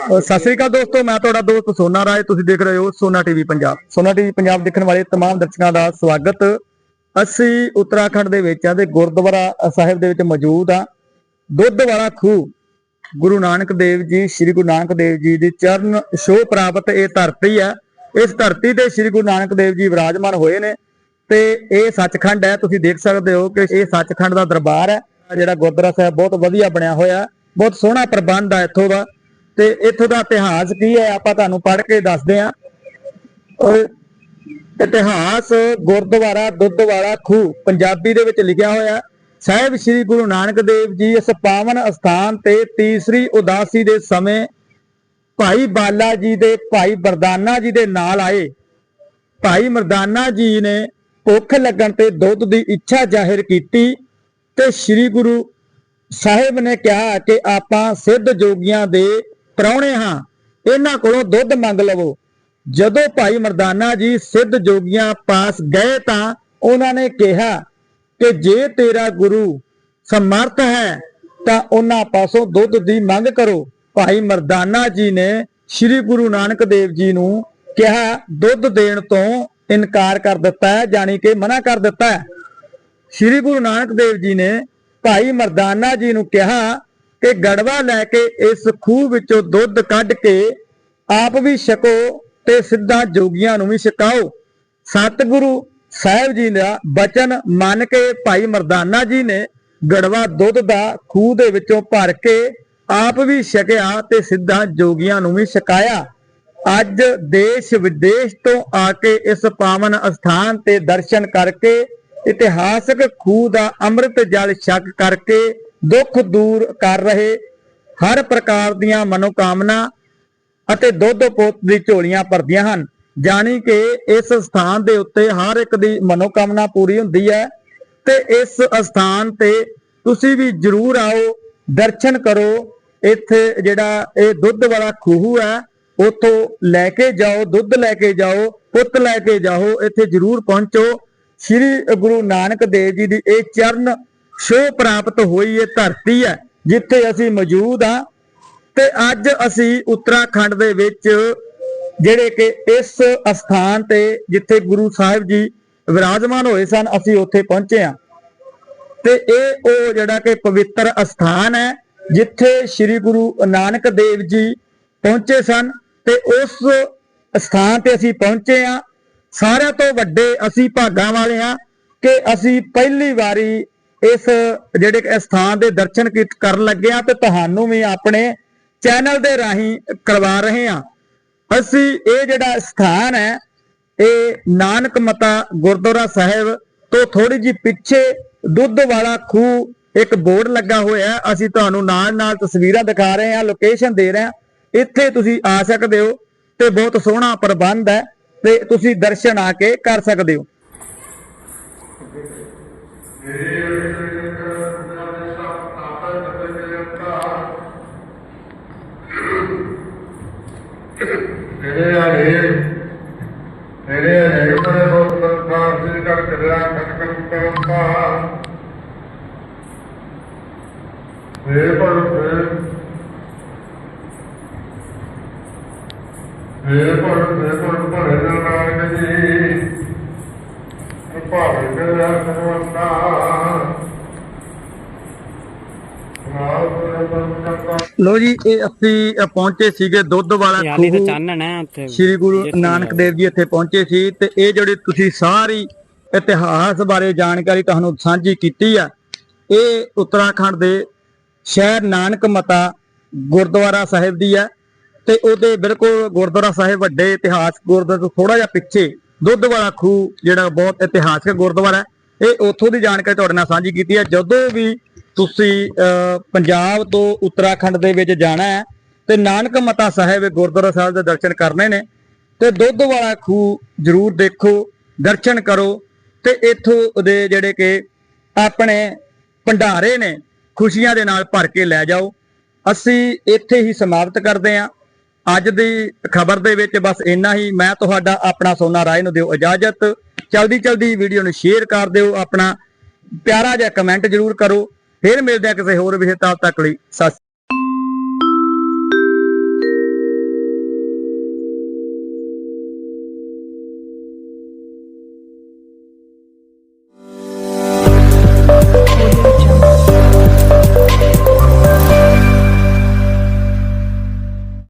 ਅ, ਸਤਿ ਸ੍ਰੀ ਅਕਾਲ ਦੋਸਤੋ ਮੈਂ ਤੁਹਾਡਾ ਦੋਸਤ ਸੋਨਾ ਰਾਏ ਤੁਸੀਂ ਦੇਖ ਰਹੇ ਹੋ ਸੋਨਾ ਟੀਵੀ ਪੰਜਾਬ ਸੋਨਾ ਟੀਵੀ ਪੰਜਾਬ ਦੇਖਣ ਵਾਲੇ तमाम ਦਰਸ਼ਕਾਂ ਦਾ ਸਵਾਗਤ ਅਸੀਂ ਉੱਤਰਾਖੰਡ ਦੇ ਵਿੱਚ ਆ ਤੇ ਗੁਰਦੁਆਰਾ ਸਾਹਿਬ ਦੇ ਵਿੱਚ ਮੌਜੂਦ ਆ ਦੁੱਧ ਵਾਲਾ ਖੂਹ ਗੁਰੂ ਨਾਨਕ ਦੇਵ ਜੀ ਸ੍ਰੀ ਗੁਰੂ ਨਾਨਕ ਦੇਵ ਜੀ ਦੀ ਚਰਨ ਛੋਹ ਪ੍ਰਾਪਤ ਇਹ ਧਰਤੀ ਹੈ ਇਸ ਧਰਤੀ ਤੇ ਸ੍ਰੀ ਗੁਰੂ ਨਾਨਕ ਦੇਵ ਜੀ ਵਿਰਾਜਮਾਨ ਹੋਏ ਨੇ ਤੇ ਇਹ ਸੱਚਖੰਡ ਹੈ ਤੁਸੀਂ ਦੇਖ ਸਕਦੇ ਹੋ ਕਿ ਇਹ ਸੱਚਖੰਡ ਦਾ ਦਰਬਾਰ ਹੈ ਆਹ ਜਿਹੜਾ ਗੁਰਦੁਆਰਾ ਸਾਹਿਬ ਬਹੁਤ ਵਧੀਆ ਬਣਿਆ ਹੋਇਆ ਬਹੁਤ ਸੋਹਣਾ ਪ੍ਰਬੰਧ ਹੈ ਇੱਥੋਂ ਦਾ ਤੇ ਇੱਥੋਂ ਦਾ ਇਤਿਹਾਸ ਕੀ ਹੈ? ਆਪਾਂ ਤੁਹਾਨੂੰ ਪੜ੍ਹ ਕੇ ਦੱਸਦੇ ਹਾਂ। ਔਰ ਇਤਿਹਾਸ ਗੁਰਦੁਆਰਾ ਦੁੱਧ ਵਾਲਾ ਖੂਹ, ਪੰਜਾਬੀ ਦੇ ਵਿੱਚ ਲਿਖਿਆ ਹੋਇਆ ਸਾਹਿਬ ਸ੍ਰੀ ਗੁਰੂ ਨਾਨਕ ਦੇਵ ਜੀ ਇਸ ਪਾਵਨ ਅਸਥਾਨ ਤੇ ਤੀਸਰੀ ਉਦਾਸੀ ਦੇ ਸਮੇਂ ਭਾਈ ਬਾਲਾ ਜੀ ਦੇ, ਭਾਈ ਬਰਦਾਨਾ ਜੀ ਦੇ ਨਾਲ ਆਏ। ਭਾਈ ਮਰਦਾਨਾ ਜੀ ਨੇ ਭੁੱਖ ਲੱਗਣ ਤੇ ਦੁੱਧ ਦੀ ਇੱਛਾ ਜ਼ਾਹਿਰ ਕੀਤੀ ਤੇ ਸ੍ਰੀ ਗੁਰੂ ਸਾਹਿਬ ਨੇ ਕਿਹਾ ਕਿ ਆਪਾਂ ਸਿੱਧ ਜੋਗੀਆਂ ਦੇ ਪ੍ਰਾਹੁਣੇ ਹਾਂ। ਇਹਨਾਂ ਕੋਲੋਂ ਦੁੱਧ ਮੰਗ ਲਵੋ। ਜਦੋਂ ਭਾਈ ਮਰਦਾਨਾ ਜੀ ਸਿੱਧ ਜੋਗੀਆਂ ਪਾਸ ਗਏ ਤਾਂ ਉਹਨਾਂ ਨੇ ਕਿਹਾ ਕਿ ਜੇ ਤੇਰਾ ਗੁਰੂ ਸਮਰਥ ਹੈ, ਤਾਂ ਉਹਨਾਂ ਪਾਸੋਂ ਦੁੱਧ ਦੀ ਮੰਗ ਕਰੋ। ਭਾਈ ਮਰਦਾਨਾ ਜੀ ਨੇ ਸ੍ਰੀ ਗੁਰੂ ਨਾਨਕ ਦੇਵ ਜੀ ਨੂੰ ਕਿਹਾ, ਦੁੱਧ ਦੇਣ ਤੋਂ ਇਨਕਾਰ ਕਰ ਦਿੱਤਾ ਹੈ, ਜਾਣੀ ਕਿ ਮਨਾ ਕਰ ਦਿੱਤਾ ਹੈ। ਸ੍ਰੀ ਗੁਰੂ ਨਾਨਕ ਦੇਵ ਜੀ ਨੇ ਭਾਈ ਮਰਦਾਨਾ ਜੀ ਨੂੰ ਕਿਹਾ ਕਿ ਗੜਵਾ ਲੈ ਕੇ ਇਸ ਖੂਹ ਵਿੱਚੋਂ ਦੁੱਧ ਕੱਢ ਕੇ ਆਪ ਵੀ ਛਕੋ ਤੇ ਸਿੱਧਾ ਜੋਗੀਆਂ ਨੂੰ ਵੀ ਛਕਾਓ। ਸਤਿਗੁਰੂ ਸਾਹਿਬ ਜੀ ਦਾ ਬਚਨ ਮੰਨ ਕੇ ਭਾਈ ਮਰਦਾਨਾ ਜੀ ਨੇ ਗੜਵਾ ਦੁੱਧ ਦਾ ਖੂਹ ਦੇ ਵਿੱਚੋਂ ਭਰ ਕੇ ਆਪ ਵੀ ਛਕਿਆ ਤੇ ਸਿੱਧਾ ਜੋਗੀਆਂ ਨੂੰ ਵੀ ਛਕਾਇਆ। ਅੱਜ ਦੇਸ਼ ਵਿਦੇਸ਼ ਤੋਂ ਆ ਕੇ ਇਸ ਪਾਵਨ ਅਸਥਾਨ ਤੇ ਦਰਸ਼ਨ ਕਰਕੇ ਇਤਿਹਾਸਕ ਖੂਹ ਦਾ ਅੰਮ੍ਰਿਤ ਜਲ ਛਕ ਕਰਕੇ ਦੁੱਖ ਦੂਰ ਕਰ ਰਹੇ ਹਰ ਪ੍ਰਕਾਰ ਦੀਆਂ ਮਨੋਕਾਮਨਾ ਅਤੇ ਦੁੱਧ ਪੁੱਤ ਦੀ ਝੋਲੀਆਂ ਭਰਦੀਆਂ ਹਨ। ਜਾਣੀ ਕਿ ਇਸ ਸਥਾਨ ਦੇ ਉੱਤੇ ਹਰ ਇੱਕ ਦੀ ਮਨੋਕਾਮਨਾ ਪੂਰੀ ਹੁੰਦੀ ਹੈ ਤੇ ਇਸ ਸਥਾਨ ਤੇ ਤੁਸੀਂ ਵੀ ਜਰੂਰ ਆਓ, ਦਰਸ਼ਨ ਕਰੋ। ਇੱਥੇ ਜਿਹੜਾ ਇਹ ਦੁੱਧ ਵਾਲਾ ਖੂਹ ਹੈ, ਉਥੋਂ ਲੈ ਕੇ ਜਾਓ, ਦੁੱਧ ਲੈ ਕੇ ਜਾਓ, ਪੁੱਤ ਲੈ ਕੇ ਜਾਓ, ਇੱਥੇ ਜਰੂਰ ਪਹੁੰਚੋ। ਸ੍ਰੀ ਗੁਰੂ ਨਾਨਕ ਦੇਵ ਜੀ ਦੀ ਇਹ ਚਰਨ ਸ਼ੋ ਪ੍ਰਾਪਤ ਹੋਈ ਇਹ ਧਰਤੀ ਹੈ, ਜਿੱਥੇ ਅਸੀਂ ਮੌਜੂਦ ਹਾਂ। ਤੇ ਅੱਜ ਅਸੀਂ ਉੱਤਰਾਖੰਡ ਦੇ ਵਿੱਚ ਜਿਹੜੇ ਕਿ ਇਸ ਅਸਥਾਨ ਤੇ ਜਿੱਥੇ ਗੁਰੂ ਸਾਹਿਬ ਜੀ ਵਿਰਾਜਮਾਨ ਹੋਏ ਸਨ, ਅਸੀਂ ਉੱਥੇ ਪਹੁੰਚੇ ਹਾਂ। ਤੇ ਇਹ ਉਹ ਜਿਹੜਾ ਕਿ ਪਵਿੱਤਰ ਅਸਥਾਨ ਹੈ, ਜਿੱਥੇ ਸ੍ਰੀ ਗੁਰੂ ਨਾਨਕ ਦੇਵ ਜੀ ਪਹੁੰਚੇ ਸਨ। ਤੇ ਉਸ ਸਥਾਨ ਤੇ ਅਸੀਂ ਪਹੁੰਚੇ ਹਾਂ। ਸਾਰਿਆਂ ਤੋਂ ਵੱਡੇ ਅਸੀਂ ਭਾਗਾਂ ਵਾਲੇ ਹਾਂ ਕਿ ਅਸੀਂ ਪਹਿਲੀ ਵਾਰੀ ਇਸ ਜਿਹੜੇ ਕਿ ਸਥਾਨ ਦੇ ਦਰਸ਼ਨ ਕੀਤ- ਕਰਨ ਲੱਗੇ ਹਾਂ ਤੇ ਤੁਹਾਨੂੰ ਵੀ ਆਪਣੇ ਚੈਨਲ ਦੇ ਰਾਹੀਂ ਕਰਵਾ ਰਹੇ ਹਾਂ। ਅਸੀਂ ਇਹ ਜਿਹੜਾ ਸਥਾਨ ਹੈ, ਇਹ ਨਾਨਕ ਮਤਾ ਗੁਰਦੁਆਰਾ ਸਾਹਿਬ ਤੋਂ ਥੋੜੀ ਜਿਹੀ ਪਿੱਛੇ ਦੁੱਧ ਵਾਲਾ ਖੂਹ ਇੱਕ ਬੋਰਡ ਲੱਗਾ ਹੋਇਆ ਅਸੀਂ ਤੁਹਾਨੂੰ ਨਾਲ ਨਾਲ ਤਸਵੀਰਾਂ ਦਿਖਾ ਰਹੇ ਹਾਂ ਲੋਕੇਸ਼ਨ ਦੇ ਰਹੇ ਹਾਂ। ਇੱਥੇ ਤੁਸੀਂ ਆ ਸਕਦੇ ਹੋ ਤੇ ਬਹੁਤ ਸੋਹਣਾ ਪ੍ਰਬੰਧ ਹੈ ਤੇ ਤੁਸੀਂ ਦਰਸ਼ਨ ਆ ਕੇ ਕਰ ਸਕਦੇ ਹੋ। ਤੇਰੇ ਆਲੇ ਤੇਰੇ ਆਲੇ ਬੜੇ ਬਹੁਤ ਸੰਸਾਰ ਸੇ ਕਰ ਕਰਿਆ ਕਟਕਟ ਕਰਤਾ ਵੇ ਪਰ ਵੇ ਪਰ ਵੇ ਪਰ ਭਰੇ ਨਾਨਕ ਜੀ ਲੋ ਜੀ ਇਹ ਅਸੀਂ ਪਹੁੰਚੇ ਸੀਗੇ ਦੁੱਧ ਵਾਲਾ ਯਾਨੀ ਤੇ ਚਾਨਣ ਹੈ ਉੱਥੇ। ਸ਼੍ਰੀ ਗੁਰੂ ਨਾਨਕ ਦੇਵ ਜੀ ਇੱਥੇ ਪਹੁੰਚੇ ਸੀ ਤੇ ਇਹ ਜਿਹੜੀ ਤੁਸੀਂ ਸਾਰੀ ਇਤਿਹਾਸ ਬਾਰੇ ਜਾਣਕਾਰੀ ਤੁਹਾਨੂੰ ਸਾਂਝੀ ਕੀਤੀ ਆ ਇਹ ਉੱਤਰਾਖੰਡ ਦੇ ਸ਼ਹਿਰ ਨਾਨਕ ਮਤਾ ਗੁਰਦੁਆਰਾ ਸਾਹਿਬ ਦੀ ਹੈ ਤੇ ਉਹਦੇ ਬਿਲਕੁਲ ਗੁਰਦੁਆਰਾ ਸਾਹਿਬ ਵੱਡੇ ਇਤਿਹਾਸ ਗੁਰਦੁਆਰੇ ਤੋਂ ਥੋੜਾ ਜਿਹਾ ਪਿੱਛੇ ਦੁੱਧ ਵਾਲਾ ਖੂਹ, ਜਿਹੜਾ ਬਹੁਤ ਇਤਿਹਾਸਕ ਗੁਰਦੁਆਰਾ ਹੈ, ਇਹ ਉੱਥੋਂ ਦੀ ਜਾਣਕਾਰੀ ਤੁਹਾਡੇ ਨਾਲ ਸਾਂਝੀ ਕੀਤੀ ਹੈ। ਜਦੋਂ ਵੀ ਤੁਸੀਂ ਪੰਜਾਬ ਤੋਂ ਉੱਤਰਾਖੰਡ ਦੇ ਵਿੱਚ ਜਾਣਾ ਹੈ, ਤੇ ਨਾਨਕ ਮਤਾ ਸਾਹਿਬ ਗੁਰਦੁਆਰਾ ਸਾਹਿਬ ਦੇ ਦਰਸ਼ਨ ਕਰਨੇ ਨੇ, ਤੇ ਦੁੱਧ ਵਾਲਾ ਖੂਹ ਜਰੂਰ ਦੇਖੋ, ਦਰਸ਼ਨ ਕਰੋ, ਤੇ ਇੱਥੋਂ ਦੇ ਜਿਹੜੇ ਕਿ ਆਪਣੇ ਭੰਡਾਰੇ ਨੇ, ਖੁਸ਼ੀਆਂ ਦੇ ਨਾਲ ਭਰ ਕੇ ਲੈ ਜਾਓ। ਅਸੀਂ ਇੱਥੇ ਹੀ ਸਮਾਪਤ ਕਰਦੇ ਹਾਂ। ਅੱਜ ਦੀ ਖਬਰ ਦੇ ਵਿੱਚ ਬਸ ਇੰਨਾ ਹੀ। ਮੈਂ ਤੁਹਾਡਾ ਆਪਣਾ ਸੋਨਾ ਰਾਏ ਨੂੰ ਦਿਓ ਇਜਾਜ਼ਤ। ਜਲਦੀ ਜਲਦੀ ਵੀਡੀਓ ਨੂੰ ਸ਼ੇਅਰ ਕਰ ਦਿਓ। ਆਪਣਾ ਪਿਆਰਾ ਜਿਹਾ ਕਮੈਂਟ ਜਰੂਰ ਕਰੋ। ਫਿਰ ਮਿਲਦੇ ਹਾਂ ਕਿਸੇ ਹੋਰ ਵਿਸ਼ੇ ਤੱਕ ਲਈ। ਸਤਿ